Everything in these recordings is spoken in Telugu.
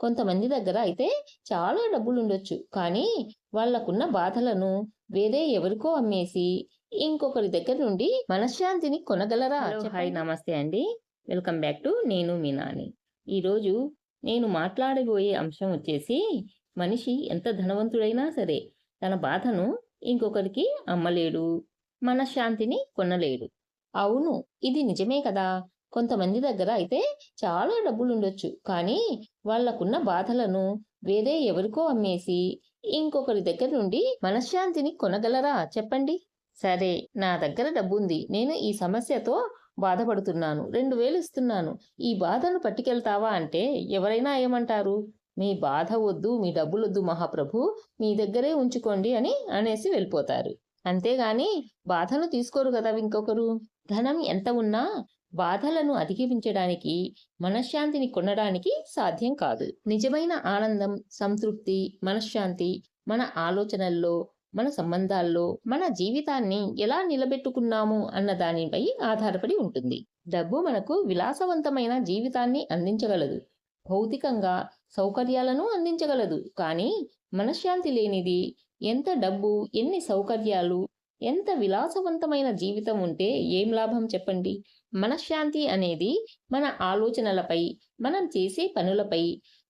కొంతమంది దగ్గర అయితే చాలా డబ్బులు ఉండొచ్చు కానీ వాళ్ళకున్న బాధలను వేరే ఎవరికో అమ్మేసి ఇంకొకరి దగ్గర నుండి మనశ్శాంతిని కొనగలరా? హాయ్ నమస్తే అండి. వెల్కమ్ బ్యాక్ టు నేను మీ నాని. ఈరోజు నేను మాట్లాడబోయే అంశం వచ్చేసి మనిషి ఎంత ధనవంతుడైనా సరే తన బాధను ఇంకొకరికి అమ్మలేడు మనశ్శాంతిని కొనలేడు. అవును ఇది నిజమే కదా. కొంతమంది దగ్గర అయితే చాలా డబ్బులు ఉండొచ్చు కానీ వాళ్ళకున్న బాధలను వేరే ఎవరికో అమ్మేసి ఇంకొకరి దగ్గర నుండి మనశ్శాంతిని కొనగలరా? చెప్పండి. సరే నా దగ్గర డబ్బుంది. నేను ఈ సమస్యతో బాధపడుతున్నాను. రెండు వేలు ఇస్తున్నాను. ఈ బాధను పట్టుకెళ్తావా అంటే ఎవరైనా ఏమంటారు? మీ బాధ వద్దు మీ డబ్బులొద్దు మహాప్రభు. మీ దగ్గరే ఉంచుకోండి అని అనేసి వెళ్ళిపోతారు. అంతేగాని బాధను తీసుకోరు కదా ఇంకొకరు. ధనం ఎంత ఉన్నా బాధలను అధిగమించడానికి మనశ్శాంతిని కొనడానికి సాధ్యం కాదు. నిజమైన ఆనందం సంతృప్తి మనశ్శాంతి మన ఆలోచనల్లో మన సంబంధాల్లో మన జీవితాన్ని ఎలా నిలబెట్టుకున్నాము అన్న దానిపై ఆధారపడి ఉంటుంది. డబ్బు మనకు విలాసవంతమైన జీవితాన్ని అందించగలదు. భౌతికంగా సౌకర్యాలను అందించగలదు. కానీ మనశ్శాంతి లేనిది ఎంత డబ్బు ఎన్ని సౌకర్యాలు ఎంత విలాసవంతమైన జీవితం ఉంటే ఏం లాభం చెప్పండి? మనశ్శాంతి అనేది మన ఆలోచనలపై మనం చేసే పనులపై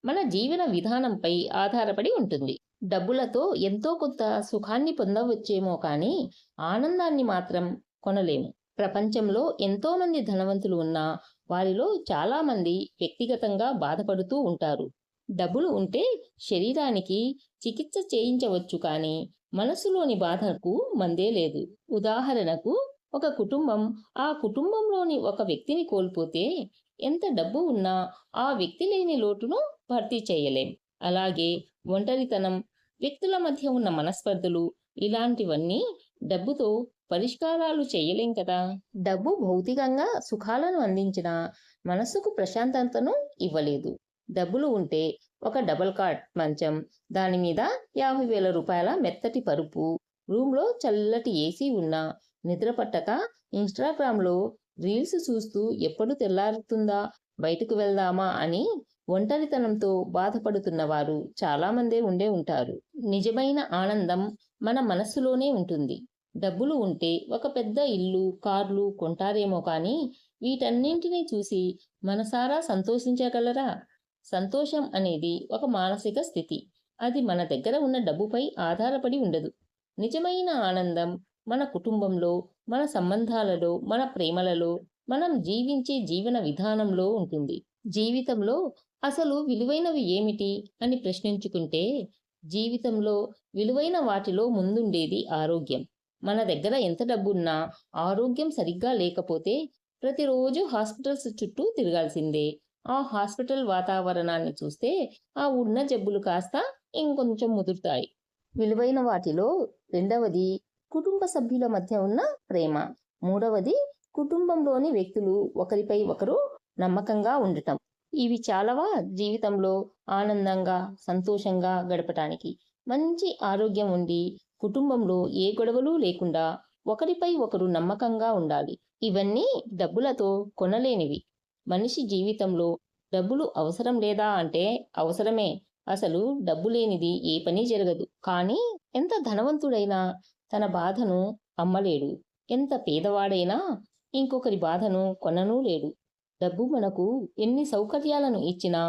మన జీవన విధానంపై ఆధారపడి ఉంటుంది. డబ్బులతో ఎంతో కొంత సుఖాన్ని పొందవచ్చేమో కానీ ఆనందాన్ని మాత్రం కొనలేము. ప్రపంచంలో ఎంతో మంది ధనవంతులు ఉన్నా వారిలో చాలామంది వ్యక్తిగతంగా బాధపడుతూ ఉంటారు. డబ్బులు ఉంటే శరీరానికి చికిత్స చేయించవచ్చు కానీ మనసులోని బాధకు మందే లేదు. ఉదాహరణకు ఒక కుటుంబం ఆ కుటుంబంలోని ఒక వ్యక్తిని కోల్పోతే ఎంత డబ్బు ఉన్నా ఆ వ్యక్తి లేని లోటును భర్తీ చేయలేం. అలాగే ఒంటరితనం వ్యక్తుల మధ్య ఉన్న మనస్పర్ధలు ఇలాంటివన్నీ డబ్బుతో పరిష్కారాలు చేయలేం కదా. డబ్బు భౌతికంగా సుఖాలను అందించినా మనసుకు ప్రశాంతతను ఇవ్వలేదు. డబ్బులు ఉంటే ఒక డబల్ కాట్ మంచం. దాని మీద యాభై వేల రూపాయల మెత్తటి పరుపు. రూమ్లో చల్లటి ఏసీ ఉన్న. నిద్ర పట్టక ఇన్స్టాగ్రామ్లో రీల్స్ చూస్తూ ఎప్పుడు తెల్లారుతుందా? బయటకు వెళ్దామా? అని ఒంటరితనంతో బాధపడుతున్న వారు చాలామందే ఉండే ఉంటారు. నిజమైన ఆనందం మన మనస్సులోనే ఉంటుంది. డబ్బులు ఉంటే ఒక పెద్ద ఇల్లు కార్లు కొంటారేమో కానీ వీటన్నింటినీ చూసి మనసారా సంతోషించగలరా? సంతోషం అనేది ఒక మానసిక స్థితి. అది మన దగ్గర ఉన్న డబ్బుపై ఆధారపడి ఉండదు. నిజమైన ఆనందం మన కుటుంబంలో మన సంబంధాలలో మన ప్రేమలలో మనం జీవించే జీవన విధానంలో ఉంటుంది. జీవితంలో అసలు విలువైనవి ఏమిటి అని ప్రశ్నించుకుంటే జీవితంలో విలువైన వాటిలో ముందుండేది ఆరోగ్యం. మన దగ్గర ఎంత డబ్బున్నా ఆరోగ్యం సరిగ్గా లేకపోతే ప్రతిరోజు హాస్పిటల్స్ చుట్టూ తిరగాల్సిందే. ఆ హాస్పిటల్ వాతావరణాన్ని చూస్తే ఆ ఉన్న జబ్బులు కాస్త ఇంకొంచెం ముదురుతాయి. విలువైన వాటిలో రెండవది కుటుంబ సభ్యుల మధ్య ఉన్న ప్రేమ. మూడవది కుటుంబంలోని వ్యక్తులు ఒకరిపై ఒకరు నమ్మకంగా ఉండటం. ఇవి చాలావా జీవితంలో ఆనందంగా సంతోషంగా గడపటానికి? మంచి ఆరోగ్యం ఉండి కుటుంబంలో ఏ గొడవలు లేకుండా ఒకరిపై ఒకరు నమ్మకంగా ఉండాలి. ఇవన్నీ డబ్బులతో కొనలేనివి. మనిషి జీవితంలో డబ్బులు అవసరం లేదా అంటే అవసరమే. అసలు డబ్బు లేనిది ఏ పని జరగదు. కానీ ఎంత ధనవంతుడైనా తన బాధను అమ్మలేడు. ఎంత పేదవాడైనా ఇంకొకరి బాధను కొననూ లేడు. డబ్బు మనకు ఎన్ని సౌకర్యాలను ఇచ్చినా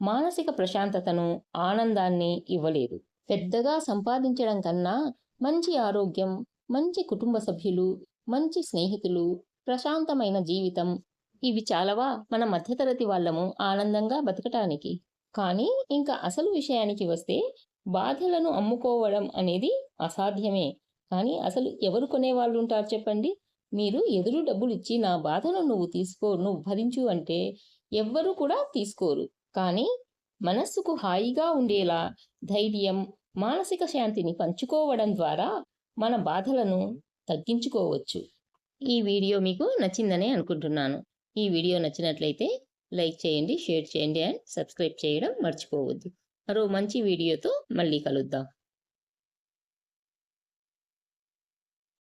మానసిక ప్రశాంతతను ఆనందాన్ని ఇవ్వలేదు. పెద్దగా సంపాదించడం కన్నా మంచి ఆరోగ్యం మంచి కుటుంబ సభ్యులు మంచి స్నేహితులు ప్రశాంతమైన జీవితం ఇవి చాలవా? మన మధ్యతరగతి వాళ్ళము ఆనందంగా బతకటానికి. కానీ ఇంకా అసలు విషయానికి వస్తే బాధలను అమ్ముకోవడం అనేది అసాధ్యమే. కానీ అసలు ఎవరు కొనేవాళ్ళు ఉంటారు చెప్పండి? మీరు ఎదురు డబ్బులు ఇచ్చి నా బాధను నువ్వు తీసుకో నువ్వు భరించు అంటే ఎవ్వరూ కూడా తీసుకోరు. కానీ మనస్సుకు హాయిగా ఉండేలా ధైర్యం మానసిక శాంతిని పంచుకోవడం ద్వారా మన బాధలను తగ్గించుకోవచ్చు. ఈ వీడియో మీకు నచ్చిందనే అనుకుంటున్నాను. ఈ వీడియో నచ్చినట్లయితే లైక్ చేయండి షేర్ చేయండి అండ్ సబ్స్క్రైబ్ చేయడం మర్చిపోవద్దు. మరో మంచి వీడియోతో మళ్ళీ కలుద్దాం.